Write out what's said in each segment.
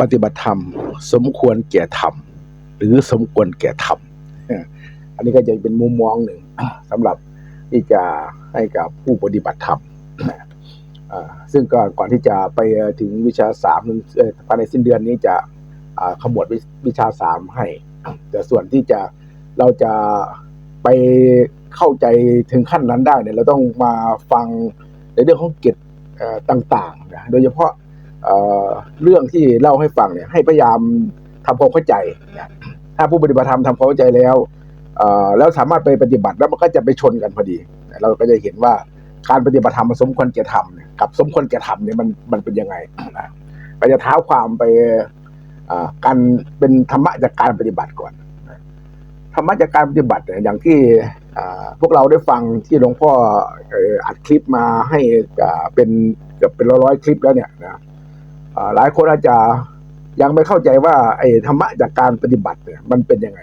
ปฏิบัติธรรม สมควรแก่ธรรม หรือสมควรแก่ธรรม อันนี้ก็จะเป็นมุมมองหนึ่งสำหรับที่จะให้กับผู้ปฏิบัติธรรมซึ่งก็ก่อนที่จะไปถึงวิชาสามภายในสิ้นเดือนนี้จะขมวดวิชาสามให้ แต่ส่วนที่จะเราจะไปเข้าใจถึงขั้นนั้นได้เนี่ยเราต้องมาฟังในเรื่องของเกตต่างๆนะโดยเฉพาะ เอ่อเรื่องที่เล่าให้ฟังเนี่ยให้พยายามทำความเข้าใจนะถ้าผู้ปฏิบัติธรรมทำความเข้าใจแล้วเอ่อแล้วสามารถไปปฏิบัติแล้วมันก็จะไปชนกันพอดี เราก็จะเห็นว่าการปฏิบัติธรรมสมควรแก่ธรรมกับสมควรแก่ธรรมเนี่ยมันมันเป็นยังไงนะก็จะเท้าความไปอ่าการเป็นธรรมะจากการปฏิบัติก่อนธรรมะจากการปฏิบัติเนี่ยอย่างที่อ่าพวกเราได้ฟังที่หลวงพ่ออัดคลิปมาให้อ่าเป็นเกือบเป็นร้อยๆคลิปแล้วเนี่ยนะ หลายคนอาจจะยังไม่เข้าใจว่าไอ้ธรรมะจากการปฏิบัติเนี่ยมันเป็นยังไง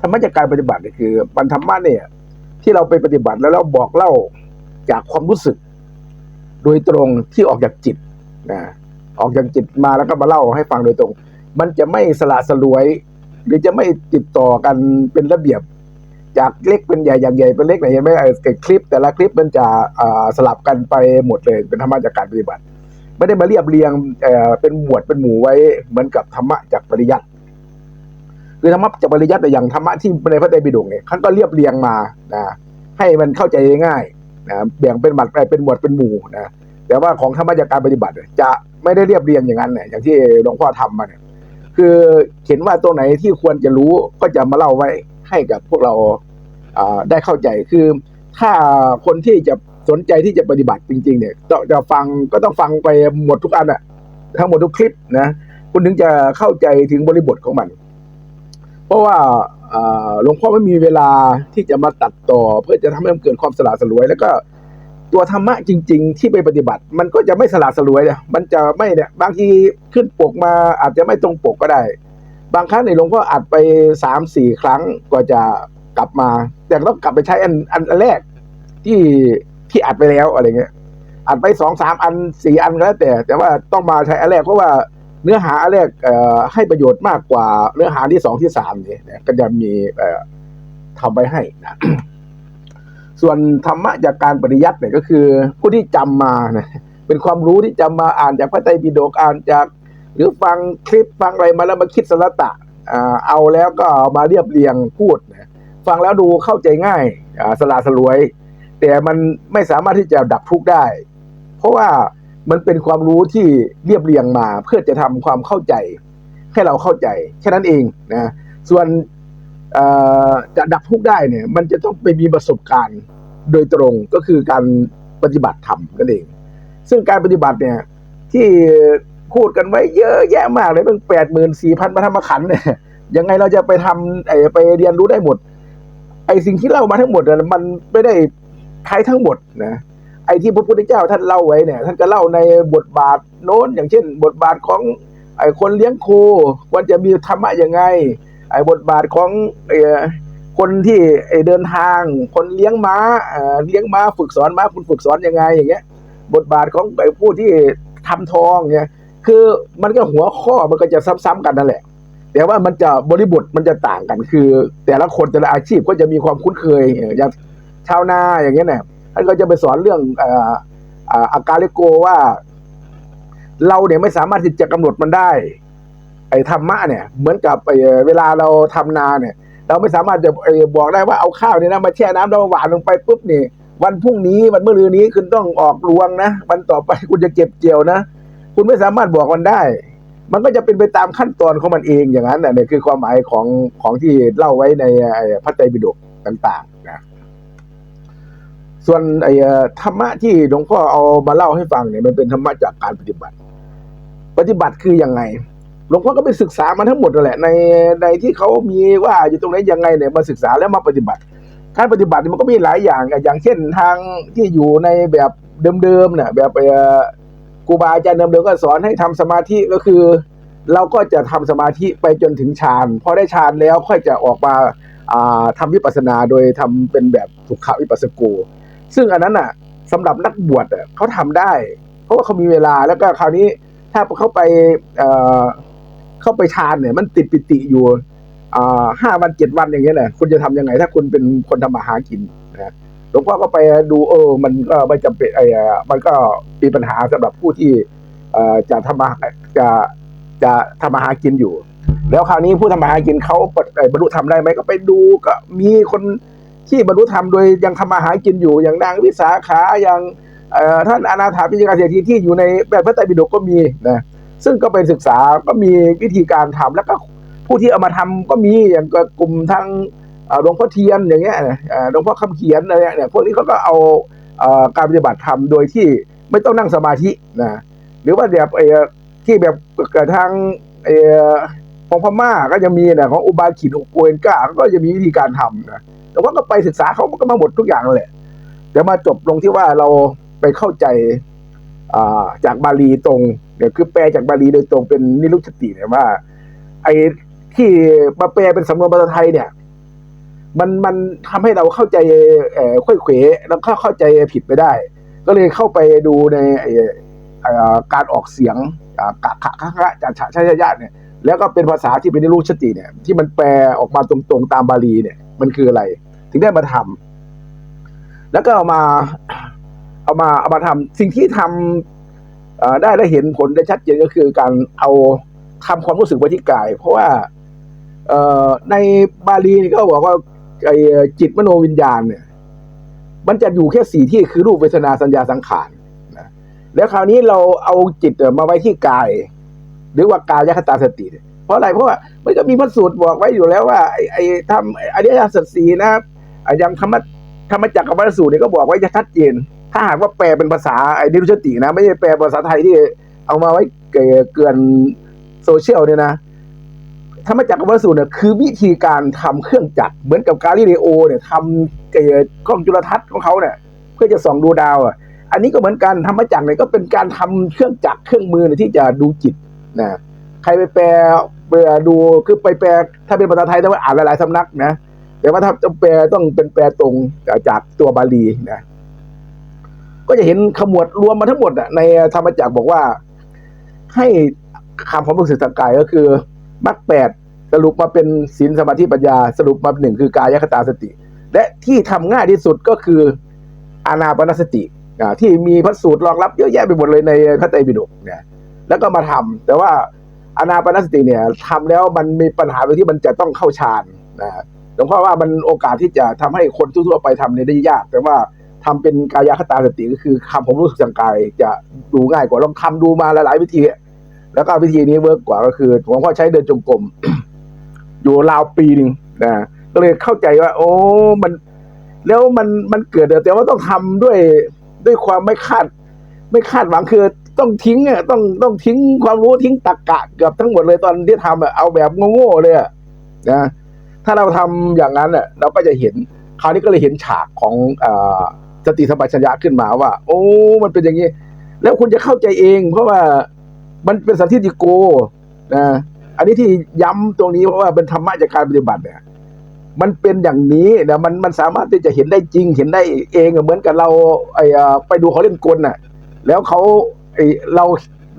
ธรรมะจากการปฏิบัติเนี่ยคือมันธรรมะเนี่ย ที่เราไปปฏิบัติแล้วเราบอกเล่าจากความรู้สึก โดยตรงที่ออกจากจิตนะออกจากจิตมาแล้วก็มาเล่าให้ฟังโดยตรง มันจะไม่สละสลวย หรือจะไม่ติดต่อกันเป็นระเบียบ จากเล็กเป็นใหญ่อย่างใหญ่เป็นเล็กไหนเห็นไหมไอ้คลิป แต่ละคลิปมันจะสลับกันไปหมดเลยเป็นธรรมะจากการปฏิบัติ ไม่ได้มาเรียบเรียงเเป็นหมวดเป็นหมู่ไว้เหมือนกับธรรมะจากปริยัติคือธรรมะจากปริยัติแต่อย่างธรรมะที่ในพระไตรปิฎกเนี่ยท่านก็เรียบเรียงมานะให้มันเข้าใจง่ายนะแบ่งเป็นหมัดเป็นหมวดเป็นหมู่นะแต่ว่าของธรรมะจากการปฏิบัติ จะไม่ได้เรียบเรียงอย่างนั้นเนี่ยอย่างที่หลวงพ่อทำมาเนี่ยคือเห็นว่าตรงไหนที่ควรจะรู้ก็จะมาเล่าไว้ให้กับพวกเราได้เข้าใจคือถ้าคนที่จะ สนใจที่จะปฏิบัติจริง ๆ เนี่ยจะฟังก็ต้องฟังไปหมดทุกอันอะทั้งหมดทุกคลิปนะคุณถึงจะเข้าใจถึงบริบทของมัน เพราะว่าหลวงพ่อไม่มีเวลาที่จะมาตัดต่อ เพื่อจะทำให้มันเกิดความสละสลวย แล้วก็ตัวธรรมะจริง ๆ ที่ไปปฏิบัติ มันก็จะไม่สละสลวยเนี่ยมันจะไม่เนี่ยบางทีขึ้นปกมาอาจจะไม่ตรงปกก็ได้ บางครั้งในหลวงพ่ออัดไปสามสี่ครั้งกว่าจะกลับมา แต่ต้องกลับไปใช้อันอันแรกที่ ที่อัดไปแล้วอะไรเงี้ยอัดไปสองสามอันสี่อันก็แล้วแต่ แต่ว่าต้องมาใช้อันแรกเพราะว่าเนื้อหาอันแรกให้ประโยชน์มากกว่าเนื้อหาที่สองที่สามนี่นก็จะมีเอ่อทำไปให้นะส่วนธรรมะจากการปริยัติเนี่ยก็คือ ผู้ที่จำมานะเป็นความรู้ที่จำมาอ่านจากพระไตรปิฎกอ่านจาก หรือฟังคลิปฟังอะไรมาแล้วมาคิดสรตะเอาแล้วก็เอามาเรียบเรียงพูดนะฟังแล้วดูเข้าใจง่ายอ่าสลาสลวย แต่มันไม่สามารถที่จะดับทุกข์ได้ เพราะว่ามันเป็นความรู้ที่เรียบเรียงมาเพื่อจะทำความเข้าใจ ให้เราเข้าใจแค่นั้นเองนะส่วนจะดับทุกข์ได้เนี่ย มันจะต้องไปมีประสบการณ์โดยตรงก็คือการปฏิบัติธรรมนั่นเอง ซึ่งการปฏิบัติเนี่ยที่พูดกันไว้เยอะแยะมากเลยเป็นแปดหมื่นสี่พันพระธรรมขันธ์เนี่ยยังไงเราจะไปทำไปเรียนรู้ได้หมด ไอ้สิ่งที่เล่ามาทั้งหมดน่ะมันไม่ได้ ใช้ทั้งหมดนะไอ้ที่พระพุทธเจ้าท่านเล่าไว้เนี่ย ท่านก็เล่าในบทบาทโน้นอย่างเช่น บทบาทของไอ้คนเลี้ยงโคควรจะมีธรรมะยังไง ไอ้บทบาทของไอ้คนที่ไอ้เดินทาง คนเลี้ยงม้าเออเลี้ยงม้าฝึกสอนม้าคุณฝึกสอนยังไงอย่างเงี้ย บทบาทของไอ้ผู้ที่ทำทองเนี่ย คือมันก็หัวข้อมันก็จะซ้ำๆกันนั่นแหละ แต่ว่ามันจะบริบทมันจะต่างกันคือ แต่ละคนแต่ละอาชีพก็จะมีความคุ้นเคยอย่าง ชาวนาอย่างเงี้ยเนี่ยท่านก็จะไปสอนเรื่องอาอาการลิโกว่า เราเนี่ยไม่สามารถที่จะกำหนดมันได้ ไอ้ธรรมะเนี่ย เหมือนกับไอ้เวลาเราทำนาเนี่ย เราไม่สามารถจะไอ้บอกได้ว่าเอาข้าวเนี่ยนะมาแช่น้ำแล้วหวานลงไปปุ๊บนี่วันพรุ่งนี้วันเมื่อรืนนี้คุณต้องออกรวงนะวันต่อไปคุณจะเก็บเกี่ยวนะคุณไม่สามารถบอกมันได้ มันก็จะเป็นไปตามขั้นตอนของมันเองอย่างนั้นเนี่ยคือความหมายของของที่เล่าไว้ในพระไตรปิฎกต่าง ส่วนไอ้ธรรมะที่หลวงพ่อเอามาเล่าให้ฟังเนี่ยมันเป็นธรรมะจากการปฏิบัติ ปฏิบัติคือยังไงหลวงพ่อก็ไปศึกษามาทั้งหมดนั่นแหละในในที่เขามีว่าอยู่ตรงไหนยังไงเนี่ยมาศึกษาแล้วมาปฏิบัติ การปฏิบัติมันก็มีหลายอย่างอย่างเช่นทางที่อยู่ในแบบเดิมๆเนี่ยแบบครูบาอาจารย์เดิมๆก็สอนให้ทำสมาธิก็คือ เราก็จะทำสมาธิไปจนถึงฌานพอได้ฌานแล้วค่อยจะออกมาอ่าทำวิปัสสนาโดยทำเป็นแบบสุขวิปัสสโก ซึ่งอันนั้นอะสำหรับนักบวชอะเขาทำได้ เพราะว่าเขามีเวลาแล้วก็คราวนี้ถ้าเขาไปเอ่อเข้าไปฌานเนี่ย มันติดปิติอยู่อ่าห้าวันเจ็ดวันอย่างเงี้ยนะคุณจะทำยังไง ถ้าคุณเป็นคนทำมาหากินนะหลวงพ่อก็ไปดูเออ มันก็ไม่จำเป็นไอ้อะมันก็มีปัญหาสำหรับผู้ที่เอ่อจะทำมาจะจะทำมาหากินอยู่ แล้วคราวนี้ผู้ทำมาหากินเขาเอ่อบรรลุธรรมได้ไหมก็ไปดูก็มีคน ที่บรรลุธรรมโดยยังทำมาหากินอยู่ อย่างนางวิสาขาอย่างท่านอนาถาปิฎกเศรษฐีที่อยู่ในแบบพระไตรปิฎกก็มีนะซึ่งก็ไปศึกษาก็มีวิธีการทำแล้วก็ผู้ที่เอามาทำก็มีอย่างกลุ่มทางหลวงพ่อเทียนอย่างเงี้ยหลวงพ่อคำเขียนอะไรเนี่ยพวกนี้เขาก็เอาอการปฏิบัติทำโดยที่ไม่ต้องนั่งสมาธินะหรือว่าแบบไอ้ที่แบบกทางไอ้ของพม่าก็จะมีนะของอุบาขินอุโกเอนก้าก็จะมีวิธีการทำนะ แต่ว่าก็ไปศึกษาเขาก็มาหมดทุกอย่างนั่นแหละเดี๋ยวมาจบลงที่ว่าเราไปเข้าใจาจากบาลีตรงเดี๋ยวคือแปลจากบาลีโดยตรงเป็นนิรุชติเนี่ยว่า ไอ้ที่มาแปลเป็นสำนวนภาษาไทยเนี่ย มันมันทำให้เราเข้าใจเอ่อค่อยเขวแล้วก็เข้าใจผิดไปได้ ก็เลยเข้าไปดูในการออกเสียงกะขะคะคะจะฉะชะชะยะเนี่ยแล้วก็เป็นภาษาที่เป็นนิรุชติเนี่ย ที่มันแปลออกมาตรงๆตามบาลีเนี่ย มันคืออะไร ถึงได้มาทำแล้วก็เอามา เอามาเอามาทำสิ่งที่ทำเอ่อได้และเห็นผลได้ชัดเจนก็คือการเอาทำความรู้สึกไว้ที่กาย เพราะว่าเอในบาลีนี่ก็บอกว่าจิตมโนวิญญาณเนี่ย มันจะอยู่แค่สี่ที่คือรูปเวทนาสัญญาสังขารนะแล้วคราวนี้เราเอาจิตมาไว้ที่กาย หรือว่ากายยคตาสติ เพราะอะไรเพราะว่ามันก็มีพระสูตรบอกไว้อยู่แล้วว่าไอ้ไอ้ทำอริยสัจสีนะครับ อะอย่างธรรมะธรรมจักรกับวัสูตรเนี่ยก็บอกไว้จะชัดเจน ถ้าหากว่าแปลเป็นภาษาไอ้นิรุชตินะ ไม่ใช่แปลภาษาไทยที่เอามาไว้เกเกลื่อนโซเชียลเนี่ยนะธรรมจักรกับวัสูตรเนี่ยคือวิธีการทำเครื่องจักรเหมือนกับกาลิเลโอเนี่ยทำเกกล้องจุลทรรศน์ของเขาเนี่ยเพื่อจะส่องดูดาวอะอันนี้ก็เหมือนกันธรรมจักรเนี่ยก็เป็นการทำเครื่องจักรเครื่องมือเนี่ยที่จะดูจิตนะใครไปแปลไปดูคือไปแปลถ้าเป็นภาษาไทยต้องอ่านหลายๆสำนักนะ แต่ว่าถ้าจะแปลต้องเป็นแปลตรงจากตัวบาลีนะก็จะเห็นขมวดรวมมาทั้งหมดในธรรมจักรบอกว่า ให้คำความรู้สึกทางกายก็คือมรรคแปดสรุปมาเป็นศีลสมาธิปัญญา สรุปมาหนึ่งคือกายคตาสติ และที่ทำง่ายที่สุดก็คืออานาปนสติที่มีพระสูตรรองรับเยอะแยะไปหมดเลยในพระไตรปิฎกเนี่ยแล้วก็มาทำแต่ว่าอานาปนสติเนี่ยทำแล้วมันมีปัญหาตรงที่มันจะต้องเข้าฌานนะ หลวงพ่อว่ามันโอกาสที่จะทำให้คนทั่วๆไปทำเนี่ยได้ยาก แต่ว่าทำเป็นกายคตาสติก็คือคำผมรู้สึกทางกายจะดูง่ายกว่าลองทำดูมาหลายๆวิธี แล้วก็วิธีนี้เวิร์กกว่าก็คือหลวงพ่อใช้เดินจงกรมอยู่ราวปีหนึ่งนะก็เลยเข้าใจว่า โอ้มันแล้วมันมันเกิดแต่ว่าต้องทำด้วยด้วยความไม่คาด ไม่คาดหวังคือต้องทิ้งอะต้องต้องทิ้งความรู้ทิ้งตรรกะเกือบทั้งหมดเลยตอนที่ทำอะเอาแบบโง่ๆเลยอะนะ ถ้าเราทำอย่างนั้นอะเราก็จะเห็นคราวนี้ก็เลยเห็นฉากของอสติสัมปชัญญะขึ้นมาว่า โอ้มันเป็นอย่างนี้ แล้วคุณจะเข้าใจเอง เพราะว่ามันเป็นสันทิติโกนะอันนี้ที่ย้ำตรงนี้เพราะว่าเป็นธรรมะจากการปฏิบัติเนี่ยมันเป็นอย่างนี้นะมันมันสามารถที่จะเห็นได้จริง เห็นได้เองเหมือนกับเราไอ้ไปดูเขาเล่นกลน่ะ แล้วเขาไอ้เรา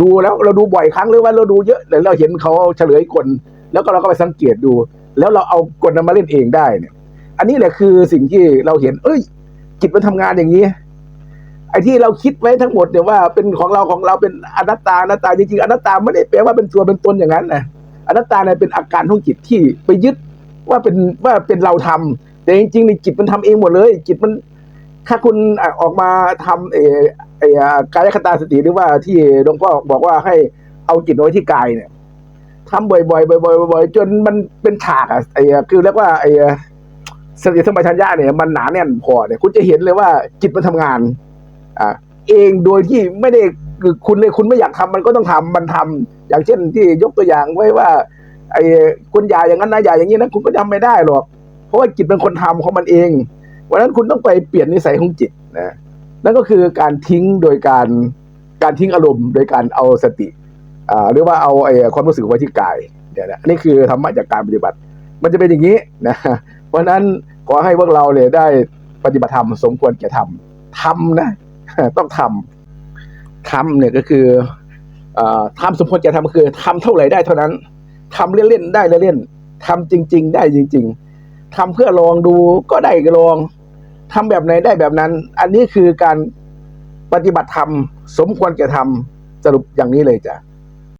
ดูแล้วเราดูบ่อยครั้งหรือว่าเราดูเยอะแล้วเราเห็นเขาเฉลยกลแล้วก็เราก็ไปสังเกตดู แล้วเราเอากลนั้นมาเล่นเองได้เนี่ย อันนี้แหละคือสิ่งที่เราเห็น เอ้ย จิตมันทำงานอย่างนี้ ไอ้ที่เราคิดไว้ทั้งหมดเนี่ยว่าเป็นของเราของเราเป็นอนัตตาอนัตตาจริงๆอนัตตาไม่ได้แปลว่าเป็นตัวเป็นตนอย่างนั้นนะอนัตตาเนี่ยเป็นอาการของจิตที่ไปยึดว่าเป็นว่าเป็นเราทำแต่จริงๆในจิตมันทำเองหมดเลย จิตมันถ้าคุณออกมาทำเออไอ้อ่ากายคตาสติหรือว่าที่หลวงพ่อบอกว่าให้เอาจิตไว้ที่กายเนี่ย ทำบ่อยๆบ่อยๆบ่อยๆจนมันเป็นฉากอะไอ้คือเรียกว่าไอ้สติสมปชัญญะเนี่ยมันหนาแน่นพอเนี่ยคุณจะเห็นเลยว่าจิตมันทำงาน อ่าเองโดยที่ไม่ได้คือคุณเลยคุณไม่อยากทำมันก็ต้องทำมันทำอย่างเช่นที่ยกตัวอย่างไว้ว่า ไอ้คุณอย่าอย่างนั้นนะอย่าอย่างนี้นะคุณก็ทำไม่ได้หรอก เพราะว่าจิตเป็นคนทำของมันเองเพราะฉะนั้นคุณต้องไปเปลี่ยนนิสัยของจิตนะนั่นก็คือการทิ้งโดยการการทิ้งอารมณ์ โดยการเอาสติ หรือว่าเอาไอ้ความรู้สึกไว้ที่กายเนี่ยนะอันนี่คือธรรมะจากการปฏิบัติ มันจะเป็นอย่างนี้นะเพราะฉะนั้นขอให้พวกเราเลยได้ปฏิบัติธรรมสมควรแก่ทำทำนะต้องทำทำเนี่ยก็คืออ่อทำสมควรแก่ทำก็คือทำเท่าไหร่ได้เท่านั้นทำเล่นๆได้เล่นๆทำจริง ๆ ได้จริง ๆทำเพื่อลองดูก็ได้ลองทำแบบไหนได้แบบนั้น อันนี้คือการปฏิบัติธรรมสมควรแก่ทำสรุปอย่างนี้เลยจ้ะ